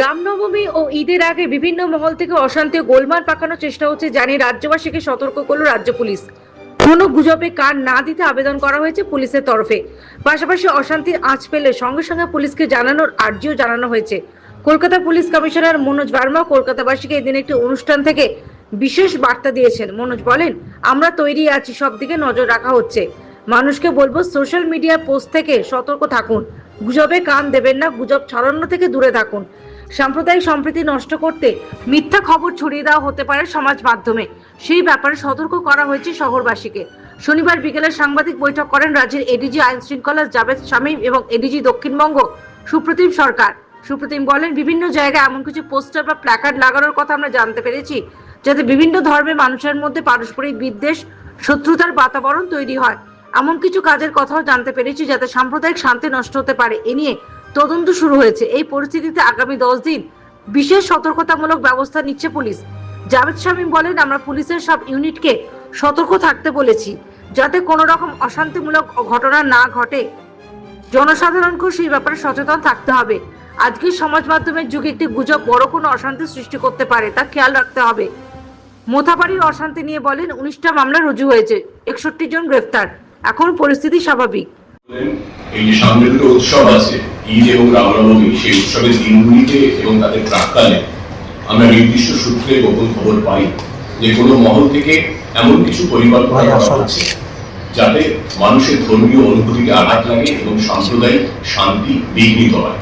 রামনবমী ও ঈদের আগে বিভিন্ন মহল থেকে অশান্তি ও গোলমাল পাকানোর চেষ্টা হচ্ছে জানিয়ে রাজ্যবাসীকে সতর্ক করল রাজ্য পুলিশ। কোনো গুজবে কান না দিতে আবেদন করা হয়েছে পুলিশের তরফে। পাশাপাশি অশান্তির আঁচ পেলে সঙ্গে সঙ্গে পুলিশকে জানানোর আর্জিও জানানো হয়েছে। কলকাতা পুলিশ কমিশনার মনোজ বার্মা কলকাতাবাসীকে এদিন একটি অনুষ্ঠান থেকে বিশেষ বার্তা দিয়েছেন। মনোজ বলেন, আমরা তৈরি আছি সব দিকে নজর রাখা হচ্ছে। মানুষকে বলব, সোশ্যাল মিডিয়া পোস্ট থেকে সতর্ক থাকুন। গুজবে কান দেবেন না, গুজব ছড়ানো থেকে দূরে থাকুন। সাম্প্রদায়িক সম্প্রীতি নষ্ট করতে মিথ্যা খবর ছড়িয়ে দেওয়া হতে পারে সমাজ মাধ্যমে। সেই ব্যাপারে সতর্ক করা হয়েছে শহরবাসীকে। শনিবার বিকেলে সাংবাদিক বৈঠক করেন রাজ্যের এডিজি আইন শৃঙ্খলা জাভেদ শামীম এবং এডিজি দক্ষিণবঙ্গ সুপ্রতিম সরকার। সুপ্রতিম বলেন, বিভিন্ন জায়গায় এমন কিছু পোস্টার বা প্ল্যাকার্ড লাগানোর কথা আমরা জানতে পেরেছি, যাতে বিভিন্ন ধর্মের মানুষের মধ্যে পারস্পরিক বিদ্বেষ, শত্রুতার বাতাবরণ তৈরি হয়। এমন কিছু কাজের কথাও জানতে পেরেছি, যাতে সাম্প্রদায়িক শান্তি নষ্ট হতে পারে। এ নিয়ে তদন্ত শুরু হয়েছে। এই পরিস্থিতিতে আগামী দশ দিন বিশেষ সতর্কতামূলক ব্যবস্থা নিচ্ছে পুলিশ। জাভেদ শামীম বলেন, আমরা পুলিশের সব ইউনিটকে সতর্ক থাকতে বলেছি যাতে কোনো রকম অশান্তিমূলক ঘটনা না ঘটে। জনসাধারণকেও সেই ব্যাপারে সচেতন থাকতে হবে। আজকের সমাজ মাধ্যমের যুগে একটি গুজব বড় কোনো অশান্তি সৃষ্টি করতে পারে তা খেয়াল রাখতে হবে। মোথাবাড়ির অশান্তি নিয়ে বলেন, উনিশটা মামলা রুজু হয়েছে। একষট্টি জন গ্রেফতার। এখন পরিস্থিতি স্বাভাবিক। এই যে সামনে দুটো উৎসব আছে ঈদ এবং রামনবমী সেই উৎসবের দিনগুলিতে এবং তাদের প্রাককালে আমরা নির্দিষ্ট সূত্রে গোপন খবর পাই যে কোনো মহল থেকে এমন কিছু পরিকল্পনা করা হচ্ছে যাতে মানুষের ধর্মীয় অনুভূতিতে আঘাত লাগে এবং সাম্প্রদায়িক শান্তি বিঘ্নিত হয়।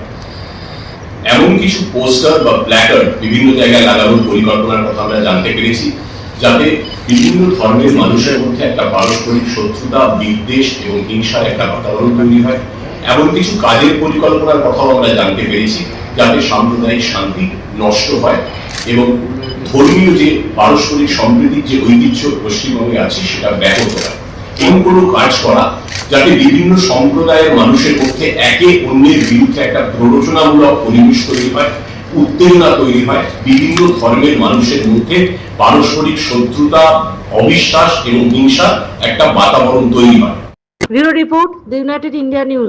এমন কিছু পোস্টার বা প্ল্যাকার্ড বিভিন্ন জায়গায় লাগানোর পরিকল্পনার কথা আমরা জানতে পেরেছি। যাতে বিভিন্ন ধর্মের মানুষের মধ্যে একটা পারস্পরিক শত্রুতা, বিদ্বেষ এবং হিংসার একটা বাতাবরণ তৈরি হয়। এমন কিছু কাজের পরিকল্পনার কথাও আমরা জানতে পেরেছি, যাতে সাম্প্রদায়িক শান্তি নষ্ট হয় এবং ধর্মীয় যে পারস্পরিক সম্প্রীতির যে ঐতিহ্য পশ্চিমবঙ্গে আছে, সেটা ব্যাহত হয়। এমন কোনো কাজ করা যাতে বিভিন্ন সম্প্রদায়ের মানুষের মধ্যে একে অন্যের বিরুদ্ধে একটা প্ররোচনামূলক পরিবেশ তৈরি হয় উত্তেজনা তৈরি হয়। বিভিন্ন ধর্মের মানুষের মধ্যে পারস্পরিক শত্রুতা, অবিশ্বাস এবং হিংসা একটা বাতাবরণ তৈরি হয়। Bureau report United India news.